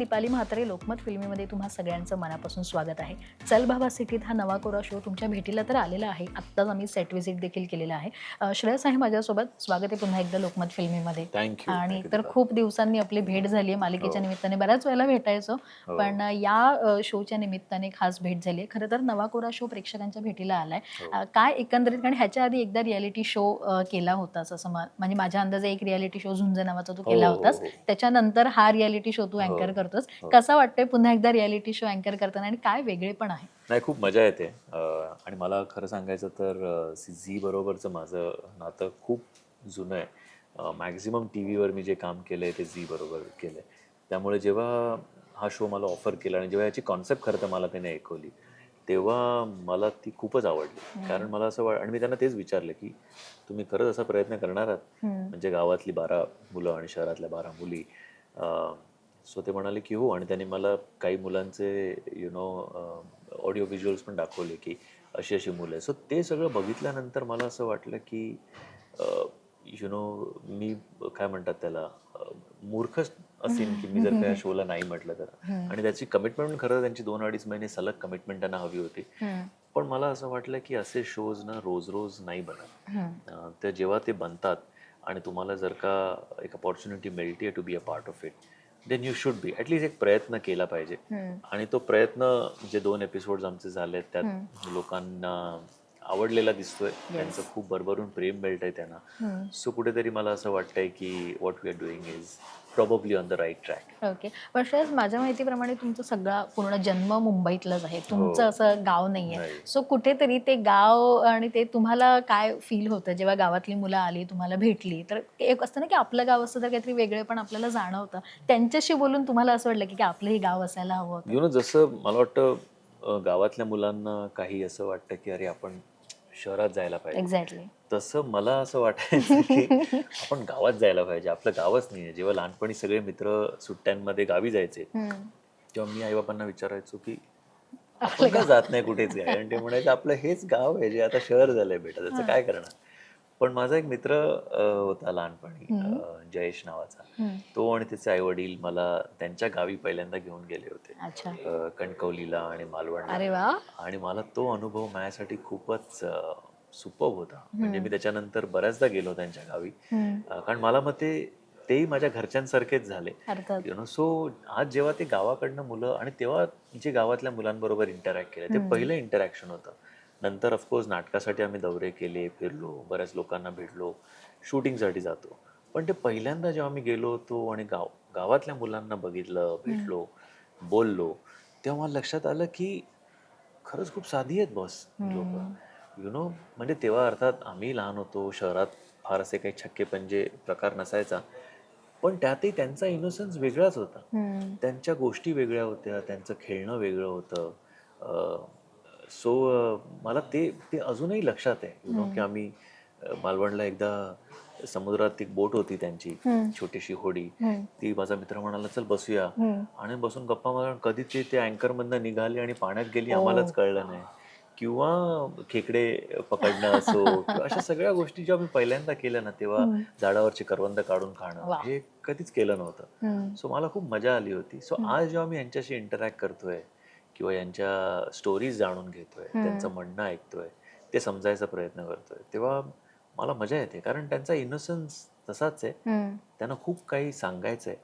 दीपाली म्हात्रे लोकमत फिल्मीमध्ये तुम्हा सगळ्यांचं मनापासून स्वागत आहे. चल बाबा सिटीत हा नवा कोरा शो तुमच्या भेटीला तर आलेला आहे. आत्ताच आम्ही सेट व्हिजिट देखील केलेला आहे. श्रेयस आहे माझ्यासोबत. स्वागत आहे पुन्हा एकदा लोकमत फिल्मीमध्ये. आणि तर खूप दिवसांनी आपली भेट झाली आहे. मालिकेच्या हो. निमित्ताने बऱ्याच वेळेला भेटायचो. हो. पण या शोच्या निमित्ताने खास भेट झाली आहे. खरं तर नवा कोरा शो प्रेक्षकांच्या भेटीला आलाय. हो. काय एकंदरीत कारण ह्याच्या आधी एकदा रियालिटी शो केला होतास असं म्हणजे माझ्या अंदाजे एक रियालिटी शो झुंज नावाचा तू केला होतास. त्याच्यानंतर हा रियालिटी शो तू. अँकर करतोस हो. कसा वाटतोय पुन्हा एकदा रियालिटी शो अँकर करताना आणि काय वेगळे पण आहे? नाही खूप मजा येते. आणि मला खरं सांगायचं तर झी बरोबरचं माझं नातं खूप जुनं आहे. मॅक्झिमम टी व्हीवर मी जे काम केलं आहे ते झी बरोबर केलं आहे त्यामुळे जेव्हा हा शो मला ऑफर केला आणि जेव्हा याची कॉन्सेप्ट खरं तर मला त्याने ऐकवली तेव्हा मला ती खूपच आवडली. कारण मला असं वाट आणि मी त्यांना तेच विचारलं की तुम्ही खरंच असा प्रयत्न करणार आहात. म्हणजे गावातली बारा मुलं आणि शहरातल्या बारा मुली सो ते म्हणाले की हो आणि त्यांनी मला काही मुलांचे यु नो ऑडिओ व्हिज्युअल्स पण दाखवले की अशी अशी मुलं आहे सो ते सगळं बघितल्यानंतर मला असं वाटलं की यु नो मी काय म्हणतात त्याला मूर्खच असेन की मी जर त्या शोला नाही म्हटलं तर. आणि त्याची कमिटमेंट खरं त्यांची दोन अडीच महिने सलग कमिटमेंट त्यांना हवी होती. पण मला असं वाटलं की असे शोज ना रोज रोज नाही बनत. तर जेव्हा ते बनतात आणि तुम्हाला जर का एक अपॉर्च्युनिटी मिळते to be a part of it then you should be at least एक प्रयत्न केला पाहिजे. आणि तो प्रयत्न जे दोन एपिसोड आमचे झाले त्यात लोकांना आवडलेला दिसतोय. त्यांचं खूप भरभरून प्रेम मिळतंय त्यांना. हम्म. सो कुठेतरी मला असं वाटतंय की what we are doing is probably on the right track okay पण श्रेयस माझ्या माहितीप्रमाणे तुमचा सगळा पूर्ण जन्म मुंबईतलाच आहे. तुमचं हो. असं गाव नाहीये. नाही. सो कुठेतरी ते गाव आणि ते तुम्हाला काय फील होतं? जेव्हा गावातली मुलं आली तुम्हाला भेटली तर एक असतं ना की आपलं गाव असतं तर काहीतरी वेगळे पण आपल्याला जाणवतं. त्यांच्याशी बोलून तुम्हाला असं वाटलं की की आपलं हे गाव असायला हवं होतं? यु नो जसं मला वाटतं अं, गावातल्या मुलांना काही असं वाटतं की अरे आपण शहरात जायला पाहिजे. एक्झॅक्टली तसं मला असं वाटायचं की आपण गावात जायला पाहिजे. आपलं गावच नाही जेव्हा लहानपणी सगळे मित्र सुट्ट्यांमध्ये गावी जायचे तेव्हा मी आईबापांना विचारायचो की आपण का जात नाही कुठेच? काय आणि ते म्हणायचं आपलं हेच गाव आहे जे आता शहर झालंय बेटा. त्याचं काय करणार? पण माझा एक मित्र होता लहानपणी जयेश नावाचा. तो आणि त्याचे आई वडील मला त्यांच्या गावी पहिल्यांदा घेऊन गेले होते. कणकवलीला आणि मालवणला. वा. आणि मला तो अनुभव माझ्यासाठी खूपच सुपब होता. म्हणजे मी त्याच्यानंतर बऱ्याचदा गेलो त्यांच्या गावी. कारण मला मग ते तेही माझ्या घरच्यांसारखेच झाले. नो सो आज जेव्हा ते गावाकडनं मुलं आणि तेव्हा जे गावातल्या मुलांबरोबर इंटरॅक्ट केलं ते पहिलं इंटरॅक्शन होतं. नंतर ऑफकोर्स नाटकासाठी आम्ही दौरे केले फिरलो बऱ्याच लोकांना भेटलो शूटिंगसाठी जातो. पण ते पहिल्यांदा जेव्हा मी गेलो होतो आणि गाव गावातल्या मुलांना बघितलं भेटलो बोललो तेव्हा मला लक्षात आलं की खरंच खूप साधी आहेत बॉस लोक. यु नो म्हणजे तेव्हा अर्थात आम्ही लहान होतो शहरात फार असे काही छक्के पंजे प्रकार नसायचा. पण त्यातही त्यांचा इनोसन्स वेगळाच होता. त्यांच्या गोष्टी वेगळ्या होत्या त्यांचं खेळणं वेगळं होतं. सो मला ते ते अजूनही लक्षात आहे. यु नो की आम्ही मालवणला एकदा समुद्रात एक बोट होती त्यांची छोटीशी होडी. ती माझा मित्र म्हणाला चल बसूया. आणि बसून गप्पा मारून कधी ते ते अँकर मधनं निघाली आणि पाण्यात गेली आम्हालाच कळलं नाही. किंवा खेकडे पकडणं असो किंवा अशा सगळ्या गोष्टी जेव्हा मी पहिल्यांदा केल्या ना तेव्हा झाडावरची करवंद काढून खाणं. हे कधीच केलं नव्हतं. सो मला खूप मजा आली होती. सो आज जेव्हा मी यांच्याशी इंटरॅक्ट करतोय किंवा यांच्या स्टोरीज जाणून घेतोय त्यांचं म्हणणं ऐकतोय ते समजायचा प्रयत्न करतोय तेव्हा मला मजा येते कारण त्यांचा इनोसन्स तसाच आहे. त्यांना खूप काही सांगायचंय.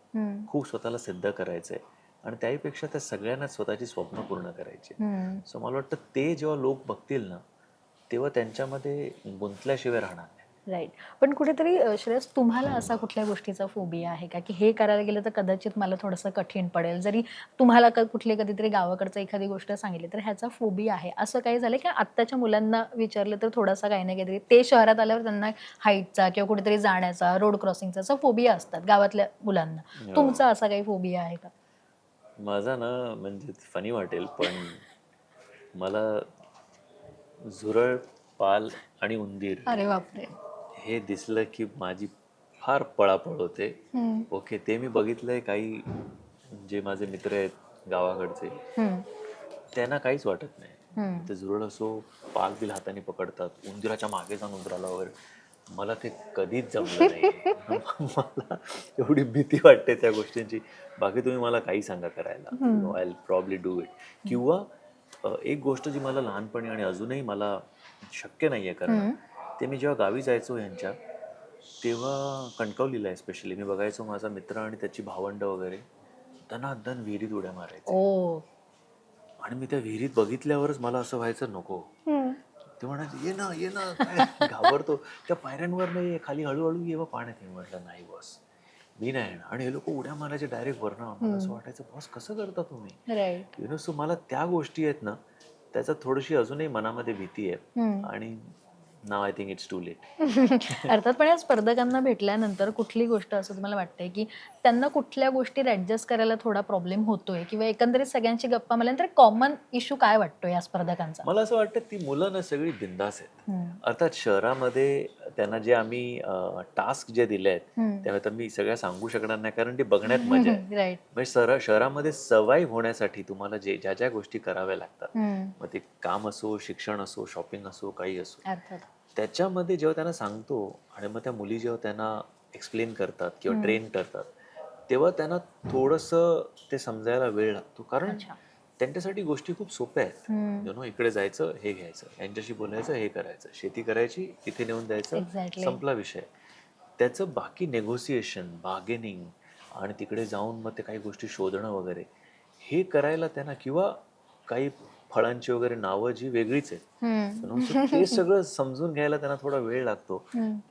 खूप स्वतःला सिद्ध करायचंय आणि त्याहीपेक्षा त्या सगळ्यांना स्वतःची स्वप्न पूर्ण करायची. सो मला वाटतं ते जेव्हा लोक बघतील ना तेव्हा त्यांच्यामध्ये गुंतल्याशिवाय राहणार राईट पण कुठेतरी श्रेयस तुम्हाला असा कुठल्या गोष्टीचा फोबिया आहे का? की हे करायला गेलं तर कदाचित मला थोडंसं कठीण पडेल. जरी तुम्हाला क- कुठले कधीतरी गावाकडचं एखादी गोष्ट सांगितली तर ह्याचा फोबिया आहे. असं काही झालं की? आत्ताच्या मुलांना विचारलं तर थोडासा काही ना काहीतरी ते शहरात आल्यावर त्यांना हाईटचा किंवा कुठेतरी जाण्याचा रोड क्रॉसिंगचा असा फोबिया असतात गावातल्या मुलांना. तुमचा असा काही फोबिया आहे का? माझा ना म्हणजे फनी वाटेल पण मला झुरळ पाल आणि उंदीर. अरे बापरे. हे दिसलं की माझी फार पळापळ होते. ओके ते मी बघितलंय काही जे माझे मित्र आहेत गावाकडचे. त्यांना काहीच वाटत नाही. ते झुरळ असो पाल बिल हाताने पकडतात उंदीराच्या मागे जाऊन उंदराला वगैरे. मला ते कधीच जमलं नाही. मला एवढी भीती वाटते त्या गोष्टींची. बाकी तुम्ही मला काही सांगा करायला. आय प्रॉब्ली डू इट किंवा एक गोष्ट जी मला लहानपणी आणि अजूनही मला शक्य नाहीये करणं ते मी जेव्हा गावी जायचो यांच्या तेव्हा कणकवलीला स्पेशली मी बघायचो माझा मित्र आणि त्याची भावंड वगैरे. दनादन विहिरीत उड्या मारायचे. ओ. आणि मी त्या विहिरीत बघितल्यावरच मला असं व्हायचं नको. ते म्हणायचे ये ना ये ना. काय घाबरतो. त्या पायऱ्यांवर नाही खाली हळूहळू ये व पाण्यात ये. म्हटलं नाही बॉस. मी नाही येणार. आणि हे लोक उड्या मारायचे डायरेक्ट वरनं मला असं वाटायचं बॉस कसं करता तुम्ही? राईट यु नो सो मला त्या गोष्टी आहेत ना त्याच्यात थोडीशी अजूनही मनामध्ये भीती आहे. आणि now I think it's too late अर्थात पण या स्पर्धकांना भेटल्यानंतर कुठली गोष्ट असं तुम्हाला वाटतंय की त्यांना कुठल्या गोष्टीत ऍडजस्ट करायला थोडा प्रॉब्लेम होतोय? किंवा एकंदरीत सगळ्यांची गप्पा मारल्यानंतर कॉमन इश्यू काय वाटतो या स्पर्धकांचा? मला असं वाटतं ती मुलं ना सगळी बिंदास आहेत. अर्थात शहरामध्ये त्यांना जे आम्ही टास्क जे दिले आहेत. त्यावेळी तर मी सगळ्या सांगू शकणार नाही कारण ते बघण्यात मजा आहे. राईट म्हणजे शहरामध्ये सर्वाईव्ह होण्यासाठी तुम्हाला जे ज्या ज्या गोष्टी कराव्या लागतात मग ते काम असो शिक्षण असो शॉपिंग असो काही असो. त्याच्यामध्ये जेव्हा त्यांना सांगतो आणि मग त्या मुली जेव्हा त्यांना एक्सप्लेन करतात किंवा ट्रेन करतात तेव्हा त्यांना थोडंसं ते समजायला वेळ लागतो. कारण. त्यांच्यासाठी गोष्टी खूप सोप्या आहेत. नो इकडे जायचं हे घ्यायचं यांच्याशी बोलायचं हे करायचं शेती करायची इथे नेऊन द्यायचं Exactly. संपला विषय. त्याचं बाकी नेगोसिएशन बार्गेनिंग आणि तिकडे जाऊन मग ते काही गोष्टी शोधणं वगैरे हे करायला त्यांना किंवा काही फळांची वगैरे नावं जी वेगळीच आहेत ते सगळं समजून घ्यायला त्यांना थोडा वेळ लागतो.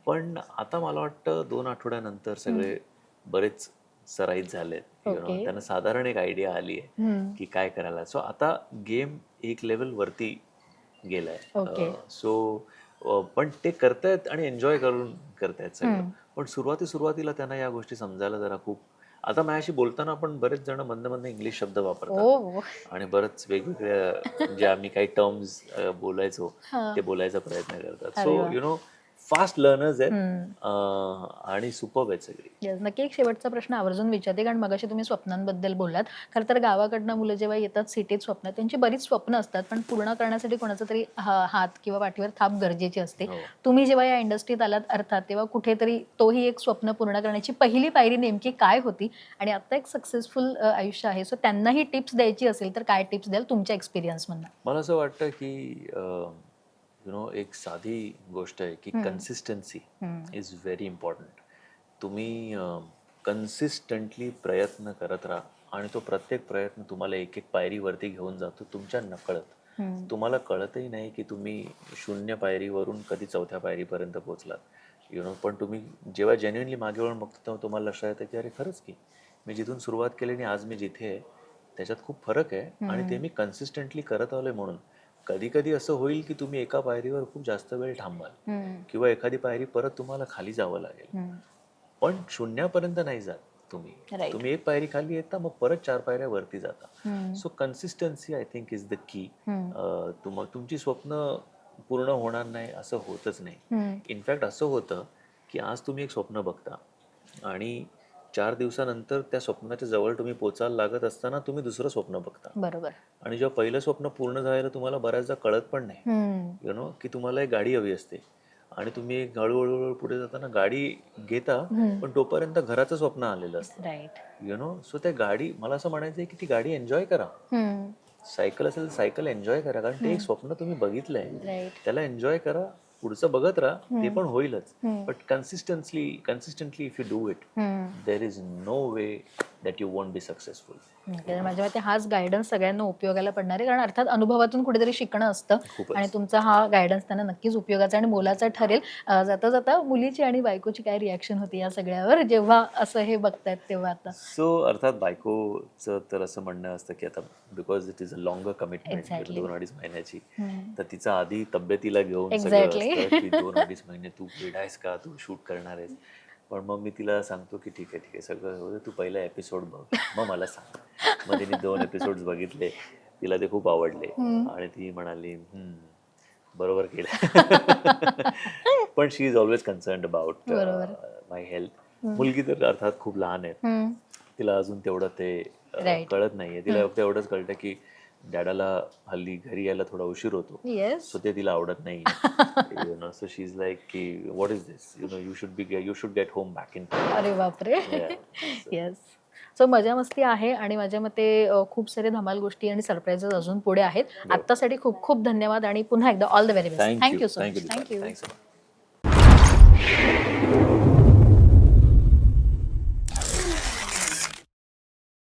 पण आता मला वाटतं दोन आठवड्यानंतर सगळे बरेच सराईत. Okay. त्यांना साधारण एक आयडिया आली आहे. की काय करायला सो आता गेम एक लेवल वरती गेलाय. सो पण ते करतायत आणि एन्जॉय करून करतायत सगळं. पण सुरुवाती सुरुवातीला त्यांना या गोष्टी समजायला जरा खूप आता माझ्याशी बोलताना पण बरेच जण मंद मंद इंग्लिश शब्द वापरतात ओ आणि बरंच वेगवेगळ्या जे आम्ही काही टर्म्स बोलायचो हा. ते बोलायचा प्रयत्न करतात so. You know fast learners आहेत. अं, आणि सुपर आहेत सगळी Yes, नक्की एक शेवटचा प्रश्न आवर्जून विचारते कारण मगाशी तुम्ही स्वप्नांबद्दल बोललात. खरं तर गावाकडनं मुलं जेव्हा येतात सिटीत स्वप्न त्यांची बरीच स्वप्न असतात पण पूर्ण करण्यासाठी कोणाचा तरी हा- हात किंवा पाठीवर थाप गरजेची असते. हो. तुम्ही जेव्हा या इंडस्ट्रीत आलात अर्थात तेव्हा कुठेतरी तोही एक स्वप्न पूर्ण करण्याची पहिली पायरी नेमकी काय होती? आणि आता एक सक्सेसफुल आयुष्य आहे. सो त्यांनाही टिप्स द्यायची असेल तर काय टिप्स द्याल तुमच्या एक्सपिरियन्स मधनं? मला असं वाटतं की यु नो एक साधी गोष्ट आहे की कन्सिस्टन्सी इज व्हेरी इम्पॉर्टंट तुम्ही कन्सिस्टंटली प्रयत्न करत राहा आणि तो प्रत्येक प्रयत्न तुम्हाला एक एक पायरीवरती घेऊन जातो तुमच्या नकळत. तुम्हाला कळतही नाही की तुम्ही शून्य पायरीवरून कधी चौथ्या पायरीपर्यंत पोहोचलात. यु नो पण तुम्ही जेव्हा जेन्युनली मागे वळून बघतो तेव्हा तुम्हाला लक्षात येतं की अरे खरंच की. मी जिथून सुरुवात केली आणि आज मी जिथे आहे त्याच्यात खूप फरक आहे आणि ते मी कन्सिस्टंटली करत आलोय म्हणून. कधी कधी असं होईल की तुम्ही एका पायरीवर खूप जास्त वेळ थांबाल किंवा एखादी पायरी परत तुम्हाला खाली जावं लागेल. पण शून्यापर्यंत नाही जात तुम्ही. तुम्ही एक पायरी खाली येता मग परत चार पायऱ्या वरती जाता. So consistency I think is the key तुम तुमची स्वप्न पूर्ण होणार नाही असं होतच नाही. इनफॅक्ट असं होतं की आज तुम्ही एक स्वप्न बघता आणि चार दिवसानंतर त्या स्वप्नाच्या जवळ तुम्ही पोचायला लागत असताना तुम्ही दुसरं स्वप्न बघता. बरोबर. आणि जेव्हा पहिलं स्वप्न पूर्ण झालेलं तुम्हाला बऱ्याचदा कळत पण नाही. यु नो की तुम्हाला एक गाडी हवी असते. आणि तुम्ही एक हळूहळू हळू पुढे जाताना गाडी घेता पण तोपर्यंत घराचं स्वप्न आलेलं असतं. यु नो सो त्या गाडी मला असं म्हणायचं आहे की ती गाडी एन्जॉय करा. सायकल असेल सायकल एन्जॉय करा कारण ते एक स्वप्न तुम्ही बघितलंय. त्याला एन्जॉय करा पुढचं बघत राहा ते पण होईलच. But consistently consistently if you do it there is no way that you won't be successful माझ्या मते हाच गायडन्स सगळ्यांना उपयोगाला पडणार आहे. कारण अर्थात अनुभवातून कुठेतरी शिकणं असतं. आणि तुमचा हा गायडन्स त्यांना नक्कीच उपयोगाचा आणि मोलाचा ठरेल. जाता जाता मुलीची आणि बायकोची काय रिॲक्शन होती या सगळ्यावर जेव्हा असं हे बघतायत तेव्हा आता? सो अर्थात बायकोचं तर असं म्हणणं असतं की आता because it is a longer commitment. दोन अडीच महिन्याची. तर तिचा आधी तब्येतीला घेऊन दोन अडीच महिने तू वेडायस का? तू शूट करणार आहेस? पण मग मी तिला सांगतो की ठीक आहे ठीक आहे सगळं होतं तू पहिला एपिसोड बघ. मग मला सांग. मग तिने दोन एपिसोड बघितले. तिला ते खूप आवडले. आणि ती म्हणाली "हम्म, बरोबर केलं. पण she is always concern about. My health मुलगी तर अर्थात खूप लहान आहे. तिला अजून तेवढं ते Right. कळत नाहीये. तिला फक्त एवढंच कळतं की डॅडाला हल्ली घरी यायला थोडा उशीर होतो. येस सो ते तिला आवडत नाही. You know so she is like की what is this you know you should be you should get home back in अरे बापरे. येस सो मजा मस्ती आहे आणि माझ्या मते अ, खूप सारे धमाल गोष्टी आणि सरप्राईजेस अजून पुढे आहेत. आत्तासाठी खूप खूप धन्यवाद आणि पुन्हा एकदा all the very best thank you so much thank you thank you